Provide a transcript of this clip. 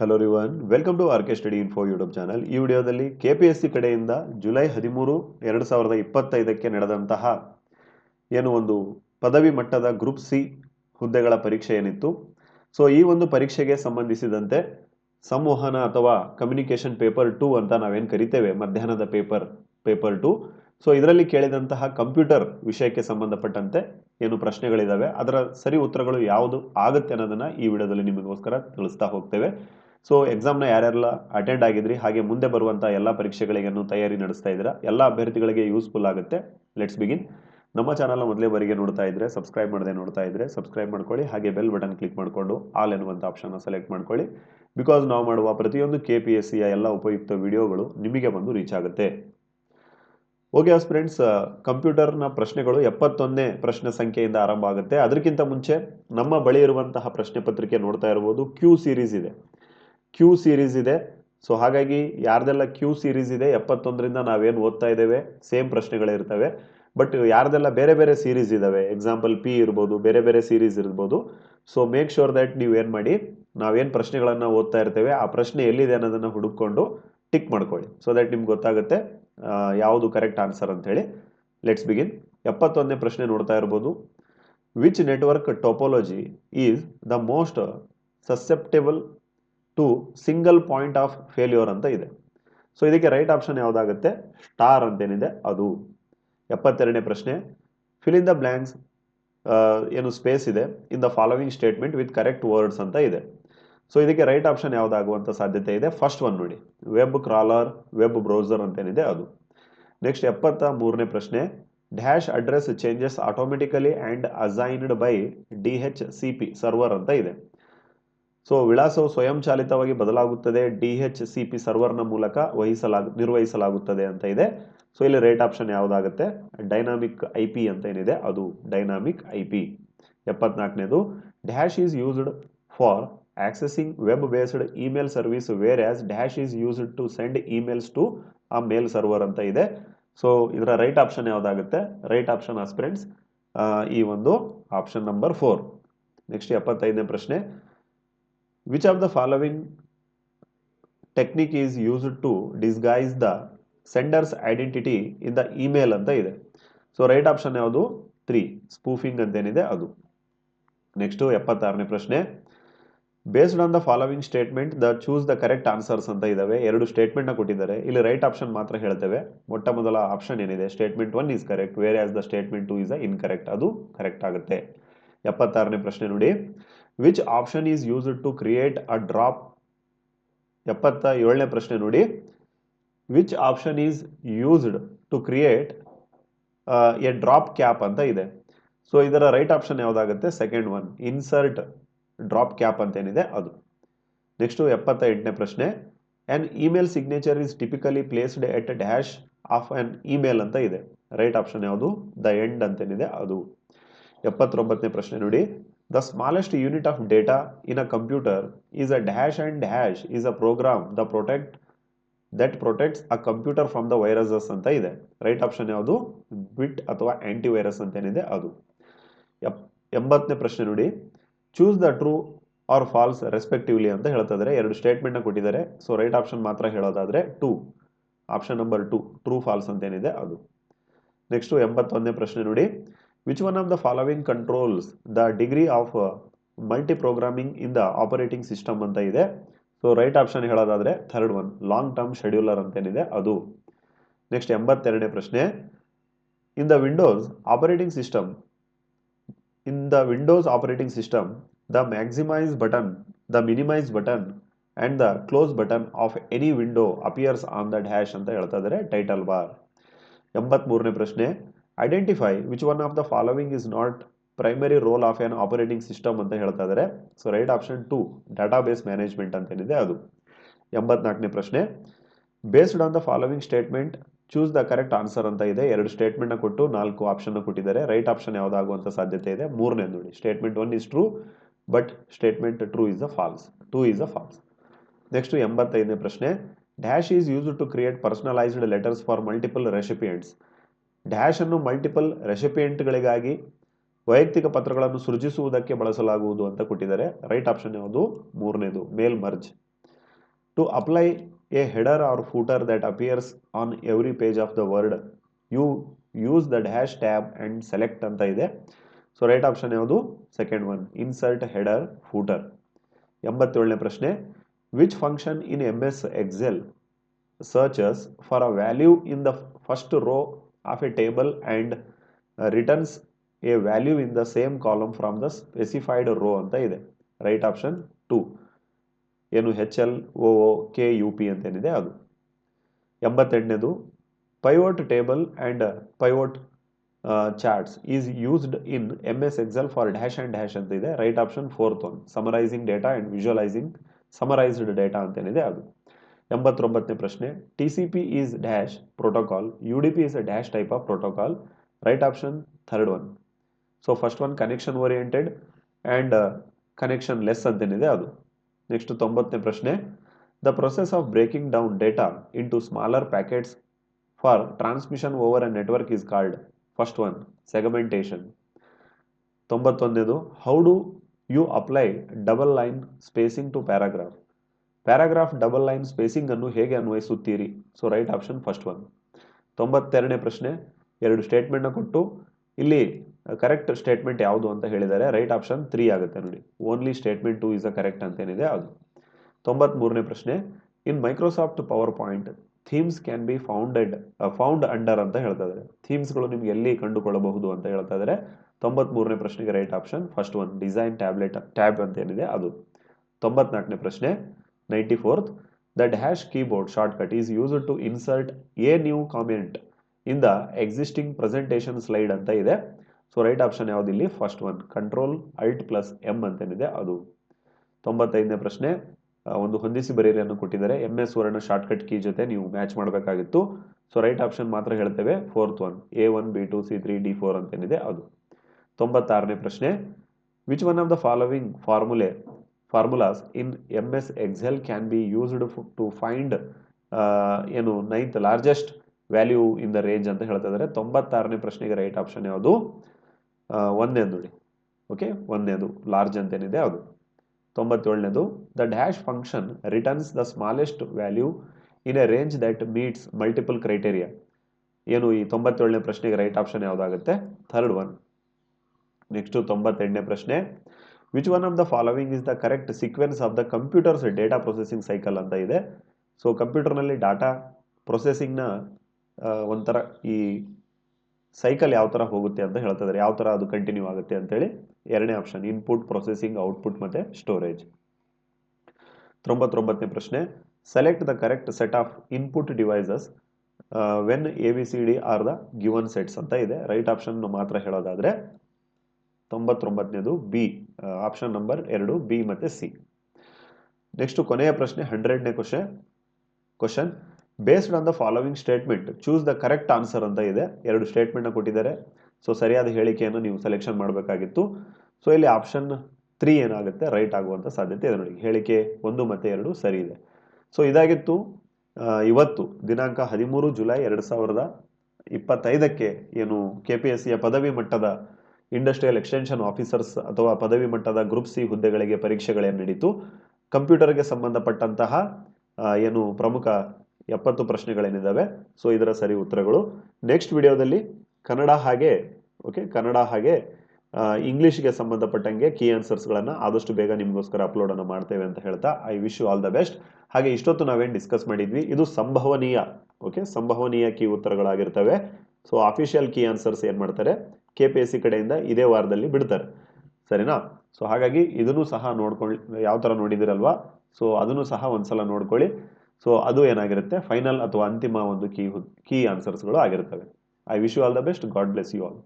Hello ರಿವನ್ welcome to R K study info YouTube channel ಈ ವಿಡಿಯೋದಲ್ಲಿ K P S C ಕಡೆಯಿಂದ July ಹದಿಮೂರು, ಎರಡು ಸಾವಿರದ ಇಪ್ಪತ್ತೈದಕ್ಕೆ ನಡೆದಂತಹ ಏನು ಒಂದು ಪದವಿ ಮಟ್ಟದ ಗ್ರೂಪ್ ಸಿ ಹುದ್ದೆಗಳ ಪರೀಕ್ಷೆ ಏನಿತ್ತು. ಸೊ ಈ ಒಂದು ಪರೀಕ್ಷೆಗೆ ಸಂಬಂಧಿಸಿದಂತೆ ಸಂವಹನ ಅಥವಾ ಕಮ್ಯುನಿಕೇಷನ್ ಪೇಪರ್ ಟೂ ಅಂತ ನಾವೇನು ಕರಿತೇವೆ, ಮಧ್ಯಾಹ್ನದ ಪೇಪರ್ ಪೇಪರ್ ಟು ಸೊ ಇದರಲ್ಲಿ ಕೇಳಿದಂತಹ ಕಂಪ್ಯೂಟರ್ ವಿಷಯಕ್ಕೆ ಸಂಬಂಧಪಟ್ಟಂತೆ ಏನು ಪ್ರಶ್ನೆಗಳಿದ್ದಾವೆ ಅದರ ಸರಿ ಉತ್ತರಗಳು ಯಾವುದು ಆಗುತ್ತೆ ಅನ್ನೋದನ್ನ ಈ ವಿಡಿಯೋದಲ್ಲಿ ನಿಮಗೋಸ್ಕರ ತಿಳಿಸ್ತಾ ಹೋಗ್ತೇವೆ. ಸೊ ಎಕ್ಸಾಮ್ನ ಯಾರ್ಯಾರೆಲ್ಲ ಅಟೆಂಡ್ ಆಗಿದ್ರಿ, ಹಾಗೆ ಮುಂದೆ ಬರುವಂಥ ಎಲ್ಲ ಪರೀಕ್ಷೆಗಳಿಗೇನು ತಯಾರಿ ನಡೆಸ್ತಾ ಇದ್ದೀರಾ, ಎಲ್ಲ ಅಭ್ಯರ್ಥಿಗಳಿಗೆ ಯೂಸ್ಫುಲ್ ಆಗುತ್ತೆ. ಲೆಟ್ಸ್ ಬಿಗಿನ್ ನಮ್ಮ ಚಾನಲ್ನ ಮೊದಲೇ ಬರಿಗೆ ನೋಡ್ತಾ ಇದ್ರೆ ಸಬ್ಸ್ಕ್ರೈಬ್ ಮಾಡದೆ ನೋಡ್ತಾ ಇದ್ರೆ ಸಬ್ಸ್ಕ್ರೈಬ್ ಮಾಡ್ಕೊಳ್ಳಿ, ಹಾಗೆ ಬೆಲ್ ಬಟನ್ ಕ್ಲಿಕ್ ಮಾಡಿಕೊಂಡು ಆಲ್ ಎನ್ನುವಂಥ ಆಪ್ಷನ್ನ ಸೆಲೆಕ್ಟ್ ಮಾಡ್ಕೊಳ್ಳಿ. ಬಿಕಾಸ್ ನಾವು ಮಾಡುವ ಪ್ರತಿಯೊಂದು ಕೆ ಪಿ ಎಸ್ ಸಿಯ ಎಲ್ಲ ಉಪಯುಕ್ತ ವಿಡಿಯೋಗಳು ನಿಮಗೆ ಬಂದು ರೀಚ್ ಆಗುತ್ತೆ. ಓಕೆ ಫ್ರೆಂಡ್ಸ್ ಕಂಪ್ಯೂಟರ್ನ ಪ್ರಶ್ನೆಗಳು ಎಪ್ಪತ್ತೊಂದನೇ ಪ್ರಶ್ನೆ ಸಂಖ್ಯೆಯಿಂದ ಆರಂಭ ಆಗುತ್ತೆ. ಅದಕ್ಕಿಂತ ಮುಂಚೆ ನಮ್ಮ ಬಳಿ ಇರುವಂತಹ ಪ್ರಶ್ನೆ ಪತ್ರಿಕೆ ನೋಡ್ತಾ ಇರ್ಬೋದು. ಕ್ಯೂ ಸೀರೀಸ್ ಇದೆ. ಕ್ಯೂ ಸೀರೀಸ್ ಇದೆ. ಸೊ ಹಾಗಾಗಿ ಯಾರ್ದೆಲ್ಲ ಕ್ಯೂ ಸೀರೀಸ್ ಇದೆ, ಎಪ್ಪತ್ತೊಂದರಿಂದ ನಾವೇನು ಓದ್ತಾ ಇದ್ದೇವೆ? ಸೇಮ್ ಪ್ರಶ್ನೆಗಳಿರ್ತವೆ ಬಟ್ ಯಾರ್ದೆಲ್ಲ ಬೇರೆ ಬೇರೆ ಸೀರೀಸ್ ಇದ್ದಾವೆ ಎಕ್ಸಾಂಪಲ್ ಪಿ ಇರ್ಬೋದು, ಬೇರೆ ಬೇರೆ ಸೀರೀಸ್ ಇರ್ಬೋದು. ಸೊ ಮೇಕ್ ಶೋರ್ ದಟ್ ನೀವು ಏನು ಮಾಡಿ, ನಾವೇನು ಪ್ರಶ್ನೆಗಳನ್ನು ಓದ್ತಾ ಇರ್ತೇವೆ, ಆ ಪ್ರಶ್ನೆ ಎಲ್ಲಿದೆ ಅನ್ನೋದನ್ನು ಹುಡುಕೊಂಡು ಟಿಕ್ ಮಾಡ್ಕೊಳ್ಳಿ. ಸೊ ದಟ್ ನಿಮ್ಗೆ ಗೊತ್ತಾಗುತ್ತೆ ಯಾವುದು ಕರೆಕ್ಟ್ ಆನ್ಸರ್ ಅಂತ ಹೇಳಿ ಲೆಟ್ಸ್ ಬಿಗಿನ್ ಎಪ್ಪತ್ತೊಂದನೇ ಪ್ರಶ್ನೆ ನೋಡ್ತಾ ಇರ್ಬೋದು. Which network topology is the most susceptible to single point of failure ಅಂತ ಇದೆ. ಸೊ ಇದಕ್ಕೆ ರೈಟ್ ಆಪ್ಷನ್ ಯಾವುದಾಗುತ್ತೆ? ಸ್ಟಾರ್ ಅಂತೇನಿದೆ, ಅದು. ಎಪ್ಪತ್ತೆರಡನೇ ಪ್ರಶ್ನೆ. ಫಿಲ್ ಇನ್ ದ ಬ್ಲ್ಯಾಂಕ್ಸ್ ಏನು ಸ್ಪೇಸ್ ಇದೆ? In the following statement with correct words ಅಂತ ಇದೆ. ಸೊ ಇದಕ್ಕೆ ರೈಟ್ ಆಪ್ಷನ್ ಯಾವುದಾಗುವಂಥ ಸಾಧ್ಯತೆ ಇದೆ? ಫಸ್ಟ್ ಒನ್ ನೋಡಿ. ವೆಬ್ ಕ್ರಾಲರ್ ವೆಬ್ ಬ್ರೌಸರ್ ಅಂತೇನಿದೆ ಅದು. ನೆಕ್ಸ್ಟ್ ಎಪ್ಪತ್ತ ಮೂರನೇ ಪ್ರಶ್ನೆ. Dash address changes automatically and assigned by D H C P server ಅಂತ ಇದೆ. ಸೊ ವಿಳಾಸವು ಸ್ವಯಂಚಾಲಿತವಾಗಿ ಬದಲಾಗುತ್ತದೆ. ಡಿ ಎಚ್ ಸಿ ಪಿ ಸರ್ವರ್ನ ಮೂಲಕ ವಹಿಸಲಾಗ, ನಿರ್ವಹಿಸಲಾಗುತ್ತದೆ ಅಂತ ಇದೆ. ಸೊ ಇಲ್ಲಿ ರೇಟ್ ಆಪ್ಷನ್ ಯಾವುದಾಗುತ್ತೆ? ಡೈನಾಮಿಕ್ ಐ ಪಿ ಅಂತ ಏನಿದೆ? ಅದು dynamic I P ಎಪ್ಪತ್ನಾಲ್ಕನೇದು dash is used for accessing web based email service whereas dash is used to send emails to a mail server ಅಂತ ಇದೆ. ಸೊ ಇದರ ರೈಟ್ ಆಪ್ಷನ್ ಯಾವುದಾಗುತ್ತೆ? Right option aspirants ಈ ಒಂದು option number four next ಎಪ್ಪತ್ತೈದನೇ ಪ್ರಶ್ನೆ. Which of the following technique is used to disguise the sender's identity in the email ಅಂತ ಇದೆ? ಸೊ ರೈಟ್ ಆಪ್ಷನ್ ಯಾವುದು? ತ್ರೀ ಸ್ಪೂಫಿಂಗ್ ಅಂತೇನಿದೆ ಅದು. ನೆಕ್ಸ್ಟು ಎಪ್ಪತ್ತಾರನೇ ಪ್ರಶ್ನೆ. Based on the following statement the choose the correct answers ಅಂತ ಇದ್ದಾವೆ ಎರಡು ಸ್ಟೇಟ್ಮೆಂಟ್ನ ಕೊಟ್ಟಿದ್ದಾರೆ. ಇಲ್ಲಿ ರೈಟ್ ಆಪ್ಷನ್ ಮಾತ್ರ ಹೇಳ್ತೇವೆ. ಮೊಟ್ಟ ಮೊದಲ ಆಪ್ಷನ್ ಏನಿದೆ? Statement one is correct whereas the statement two is a incorrect ಅದು ಕರೆಕ್ಟ್ ಆಗುತ್ತೆ. ಎಪ್ಪತ್ತಾರನೇ ಪ್ರಶ್ನೆ ನೋಡಿ. Which option is used to create a drop ಎಪ್ಪತ್ತ ಏಳನೇ ಪ್ರಶ್ನೆ ನೋಡಿ. Which option is used to create a drop cap ಅಂತ ಇದೆ. ಸೊ ಇದರ right option ಯಾವುದಾಗುತ್ತೆ? Second one insert drop cap ಅಂತ ಏನಿದೆ? ಅದು. ನೆಕ್ಸ್ಟು ಎಪ್ಪತ್ತ ಎಂಟನೇ ಪ್ರಶ್ನೆ. An email signature is typically placed at dash of an email ಅಂತ ಇದೆ. ರೈಟ್ ಆಪ್ಷನ್ ಯಾವುದು? ದ ಎಂಡ್ ಅಂತೇನಿದೆ ಅದು. ಎಪ್ಪತ್ತೊಂಬತ್ತನೇ ಪ್ರಶ್ನೆ ನೋಡಿ. The smallest unit of data in a computer is a dash and dash is a program the protect that protects a computer from the viruses ಅಂತ ಇದೆ. ರೈಟ್ ಆಪ್ಷನ್ ಯಾವುದು? ಬಿಟ್ ಅಥವಾ ಆಂಟಿ ವೈರಸ್ ಅಂತೇನಿದೆ ಅದು. ಎಪ್ ಎಂಬತ್ತನೇ ಪ್ರಶ್ನೆ ನೋಡಿ. Choose the true or false respectively ಅಂತ ಹೇಳ್ತಿದ್ದಾರೆ ಎರಡು ಸ್ಟೇಟ್ಮೆಂಟ್ನ ಕೊಟ್ಟಿದ್ದಾರೆ. ಸೊ ರೈಟ್ ಆಪ್ಷನ್ ಮಾತ್ರ ಹೇಳೋದಾದರೆ two option number two true false ಅಂತೇನಿದೆ ಅದು. ನೆಕ್ಸ್ಟು ಎಂಬತ್ತೊಂದನೇ ಪ್ರಶ್ನೆ ನೋಡಿ. Which one of the following controls the degree of multiprogramming in the operating system ಅಂತ ಇದೆ. ಸೊ ರೈಟ್ ಆಪ್ಷನ್ ಹೇಳೋದಾದ್ರೆ third one long term scheduler ಅಂತೇನಿದೆ ಅದು. ನೆಕ್ಸ್ಟ್ ಎಂಬತ್ತೆರಡನೇ ಪ್ರಶ್ನೆ. In the Windows operating system in the Windows operating system the maximise button the minimise button and the close button of any window appears on the dash ಅಂತ ಹೇಳ್ತಾ ಇದ್ದಾರೆ title bar ಎಂಬತ್ಮೂರನೇ ಪ್ರಶ್ನೆ. Identify which one of the following is not primary role of an operating system ಅಂತ ಹೇಳ್ತಾ ಇದ್ದಾರೆ so right option two database management ಅಂತ ಏನಿದೆ ಅದು. ಎಂಬತ್ನಾಲ್ಕನೇ ಪ್ರಶ್ನೆ. Based on the following statement choose the correct answer ಅಂತ ಇದೆ. ಎರಡು ಸ್ಟೇಟ್ಮೆಂಟ್ನ ಕೊಟ್ಟು ನಾಲ್ಕು ಆಪ್ಷನ್ ಕೊಟ್ಟಿದ್ದಾರೆ. ರೈಟ್ ಆಪ್ಷನ್ ಯಾವುದಾಗುವಂಥ ಸಾಧ್ಯತೆ ಇದೆ. ಮೂರನೇ ನೋಡಿ. Statement one is true but statement true is a false two is a false next ಎಂಬತ್ತೈದನೇ ಪ್ರಶ್ನೆ. Dash is use to create personalised letters for multiple recipients dash ಅನ್ನು ಮಲ್ಟಿಪಲ್ ರೆಸಿಪಿಯೆಂಟ್ಗಳಿಗಾಗಿ ವೈಯಕ್ತಿಕ ಪತ್ರಗಳನ್ನು ಸೃಜಿಸುವುದಕ್ಕೆ ಬಳಸಲಾಗುವುದು ಅಂತ ಕೊಟ್ಟಿದ್ದಾರೆ. ರೈಟ್ ಆಪ್ಷನ್ ಯಾವುದು? ಮೂರನೇದು mail merge to apply a header or footer that appears on every page of the Word you use the dash tab and select ಅಂತ ಇದೆ. ಸೊ ರೈಟ್ ಆಪ್ಷನ್ ಯಾವುದು? Second one insert header footer ಎಂಬತ್ತೇಳನೇ ಪ್ರಶ್ನೆ which function in M S Excel searches for a value in the first row of a table and returns a value in the same column from the specified row ಅಂತ ಇದೆ. Right option two ಏನು H L O O K U P ಅಂತೇನಿದೆ ಅದು. ಎಂಬತ್ತೆಂಟನೇದು pivot table and pivot charts is used in M S Excel for dash and dash ಅಂತ ಇದೆ. Right option fourth one summarising data and visualising summarised data ಅಂತೇನಿದೆ ಅದು. ಎಂಬತ್ತೊಂಬತ್ತನೇ ಪ್ರಶ್ನೆ. T C P is dash protocol U D P is a dash type of protocol right option third one so first one connection oriented and connectionless ಅಂತೇನಿದೆ ಅದು. Next ತೊಂಬತ್ತನೇ ಪ್ರಶ್ನೆ. The process of breaking down data into smaller packets for transmission over a network is called first one segmentation ತೊಂಬತ್ತೊಂದೇದು how do you apply double line spacing to paragraph paragraph double line spacing ಅನ್ನು ಹೇಗೆ ಅನ್ವಯಿಸುತ್ತೀರಿ? So right option first one ತೊಂಬತ್ತೆರಡನೇ ಪ್ರಶ್ನೆ, ಎರಡು ಸ್ಟೇಟ್ಮೆಂಟ್ನ ಕೊಟ್ಟು, ಇಲ್ಲಿ correct statement ಯಾವುದು ಅಂತ ಹೇಳಿದ್ದಾರೆ ರೈಟ್ ಆಪ್ಷನ್ ತ್ರೀ ಆಗುತ್ತೆ ನೋಡಿ. Only statement two is a correct ಅಂತೇನಿದೆ ಅದು. ತೊಂಬತ್ಮೂರನೇ ಪ್ರಶ್ನೆ in Microsoft PowerPoint themes can be founded found under ಅಂತ ಹೇಳ್ತಾ ಇದ್ದಾರೆ. ಥೀಮ್ಸ್ಗಳು ನಿಮ್ಗೆ ಎಲ್ಲಿ ಕಂಡುಕೊಳ್ಳಬಹುದು ಅಂತ ಹೇಳ್ತಾ ಇದ್ದಾರೆ. ತೊಂಬತ್ಮೂರನೇ ಪ್ರಶ್ನೆಗೆ right option first one design tablet tab ಅಂತ ಏನಿದೆ ಅದು. ತೊಂಬತ್ನಾಲ್ಕನೇ ಪ್ರಶ್ನೆ ninety fourth hash keyboard keyboard is is to to a a new comment the existing presentation slide ಅಂತ ಇದೆ. So right option ಯಾವುದಿಲ್ಲಿ first one control alt plus M ಅಂತೇನಿದೆ, ಅದು. ತೊಂಬತ್ತೈದನೇ ಪ್ರಶ್ನೆ ಒಂದು ಹೊಂದಿಸಿ ಬರೀರಿಯನ್ನು ಕೊಟ್ಟಿದ್ದಾರೆ. M S Word shortcut key ಜೊತೆ ನೀವು ಮ್ಯಾಚ್ ಮಾಡಬೇಕಾಗಿತ್ತು. ಸೊ ರೈಟ್ ಆಪ್ಷನ್ ಮಾತ್ರ ಹೇಳ್ತೇವೆ. Fourth one A one B two C three D four ಅಂತೇನಿದೆ, ಅದು. ತೊಂಬತ್ತಾರನೇ ಪ್ರಶ್ನೆ which one of the following formulae formulas in M S Excel can be used to find ಏನು ninth largest value in the range ಅಂತ ಹೇಳ್ತಾ ಇದ್ದಾರೆ ತೊಂಬತ್ತಾರನೇ ಪ್ರಶ್ನೆಗೆ right option ಯಾವುದು? ಒಂದನೇದು ನೋಡಿ. ಓಕೆ ಒಂದನೇದು. ಲಾರ್ಜ್ ಅಂತೇನಿದೆ ಅದು. ತೊಂಬತ್ತೇಳನೇದು. The dash function returns the smallest value in a range that meets multiple criteria ಏನು ಈ ತೊಂಬತ್ತೇಳನೇ ಪ್ರಶ್ನೆಗೆ ರೈಟ್ ಆಪ್ಷನ್ ಯಾವುದಾಗುತ್ತೆ? ಥರ್ಡ್ ಒನ್ ನೆಕ್ಸ್ಟು ತೊಂಬತ್ತೆಂಟನೇ ಪ್ರಶ್ನೆ. Which one of the following is the correct sequence of the computers data processing cycle ಅಂತ ಇದೆ. So ಕಂಪ್ಯೂಟರ್ನಲ್ಲಿ ಡಾಟಾ ಪ್ರೊಸೆಸಿಂಗ್ನ ಒಂಥರ ಈ ಸೈಕಲ್ ಯಾವ ಥರ ಹೋಗುತ್ತೆ ಅಂತ ಹೇಳ್ತಿದ್ದಾರೆ ಯಾವ ಥರ ಅದು ಕಂಟಿನ್ಯೂ ಆಗುತ್ತೆ ಅಂತೇಳಿ ಎರಡನೇ ಆಪ್ಷನ್ ಇನ್ಪುಟ್ ಪ್ರೊಸೆಸಿಂಗ್ ಔಟ್ಪುಟ್ ಮತ್ತು ಸ್ಟೋರೇಜ್ ತೊಂಬತ್ತೊಂಬತ್ತನೇ ಪ್ರಶ್ನೆ select the correct set of input devices when A B C D are the given sets ಅಂತ ಇದೆ. ರೈಟ್ ಆಪ್ಷನ್ ಮಾತ್ರ ಹೇಳೋದಾದರೆ ತೊಂಬತ್ತೊಂಬತ್ತನೇದು ಬಿ ಆಪ್ಷನ್ ನಂಬರ್ ಎರಡು, ಬಿ ಮತ್ತು ಸಿ. ನೆಕ್ಸ್ಟ್ ಕೊನೆಯ ಪ್ರಶ್ನೆ ಹಂಡ್ರೆಡ್ನೇ question question based on the following statement choose the correct answer ಅಂತ ಇದೆ. ಎರಡು ಸ್ಟೇಟ್ಮೆಂಟ್ನ ಕೊಟ್ಟಿದ್ದಾರೆ. ಸೊ ಸರಿಯಾದ ಹೇಳಿಕೆಯನ್ನು ನೀವು ಸೆಲೆಕ್ಷನ್ ಮಾಡಬೇಕಾಗಿತ್ತು. ಸೊ ಇಲ್ಲಿ ಆಪ್ಷನ್ ತ್ರೀ ಏನಾಗುತ್ತೆ? ರೈಟ್ ಆಗುವಂಥ ಸಾಧ್ಯತೆ ಇದೆ ನೋಡಿ. ಹೇಳಿಕೆ ಒಂದು ಮತ್ತು ಎರಡು ಸರಿ ಇದೆ. ಸೊ ಇದಾಗಿತ್ತು ಇವತ್ತು, ದಿನಾಂಕ ಹದಿಮೂರು ಜುಲೈ ಎರಡು ಸಾವಿರದ ಇಪ್ಪತ್ತೈದಕ್ಕೆ ಏನು ಕೆ ಪಿ ಎಸ್ ಸಿಯ ಪದವಿ ಮಟ್ಟದ ಇಂಡಸ್ಟ್ರಿಯಲ್ ಎಕ್ಸ್ಟೆನ್ಷನ್ ಆಫೀಸರ್ಸ್ ಅಥವಾ ಪದವಿ ಮಟ್ಟದ ಗ್ರೂಪ್ ಸಿ ಹುದ್ದೆಗಳಿಗೆ ಪರೀಕ್ಷೆಗಳೇನು ನಡೀತು. ಕಂಪ್ಯೂಟರ್ಗೆ ಸಂಬಂಧಪಟ್ಟಂತಹ ಏನು ಪ್ರಮುಖ ಎಪ್ಪತ್ತು ಪ್ರಶ್ನೆಗಳೇನಿದ್ದಾವೆ ಸೊ, ಇದರ ಸರಿ ಉತ್ತರಗಳು. ನೆಕ್ಸ್ಟ್ ವಿಡಿಯೋದಲ್ಲಿ ಕನ್ನಡ ಹಾಗೆ, ಓಕೆ, ಕನ್ನಡ ಹಾಗೆ ಇಂಗ್ಲೀಷ್ಗೆ ಸಂಬಂಧಪಟ್ಟಂಗೆ ಕೀ ಆನ್ಸರ್ಸ್ಗಳನ್ನು ಆದಷ್ಟು ಬೇಗ ನಿಮಗೋಸ್ಕರ ಅಪ್ಲೋಡನ್ನು ಮಾಡ್ತೇವೆ ಅಂತ ಹೇಳ್ತಾ, I wish you all the best. ಹಾಗೆ ಇಷ್ಟೊತ್ತು ನಾವೇನು ಡಿಸ್ಕಸ್ ಮಾಡಿದ್ವಿ, ಇದು ಸಂಭವನೀಯ, ಓಕೆ, ಸಂಭವನೀಯ ಕೀ ಉತ್ತರಗಳಾಗಿರ್ತವೆ. ಸೊ ಅಫಿಷಿಯಲ್ ಕೀ ಆನ್ಸರ್ಸ್ ಏನು ಮಾಡ್ತಾರೆ ಕೆ ಪಿ ಎಸ್ ಸಿ ಕಡೆಯಿಂದ ಇದೇ ವಾರದಲ್ಲಿ ಬಿಡ್ತಾರೆ. ಸರಿನಾ? ಸೊ ಹಾಗಾಗಿ ಇದನ್ನು ಸಹ ನೋಡ್ಕೊಳ್ಳಿ. ಯಾವ ಥರ ನೋಡಿದಿರಲ್ವಾ? ಸೊ ಅದನ್ನು ಸಹ ಒಂದ್ಸಲ ನೋಡ್ಕೊಳ್ಳಿ. ಸೊ ಅದು ಏನಾಗಿರುತ್ತೆ? ಫೈನಲ್ ಅಥವಾ ಅಂತಿಮ ಒಂದು ಕೀ ಕೀ ಆನ್ಸರ್ಸ್ಗಳು ಆಗಿರ್ತವೆ. I wish you all the best God bless you all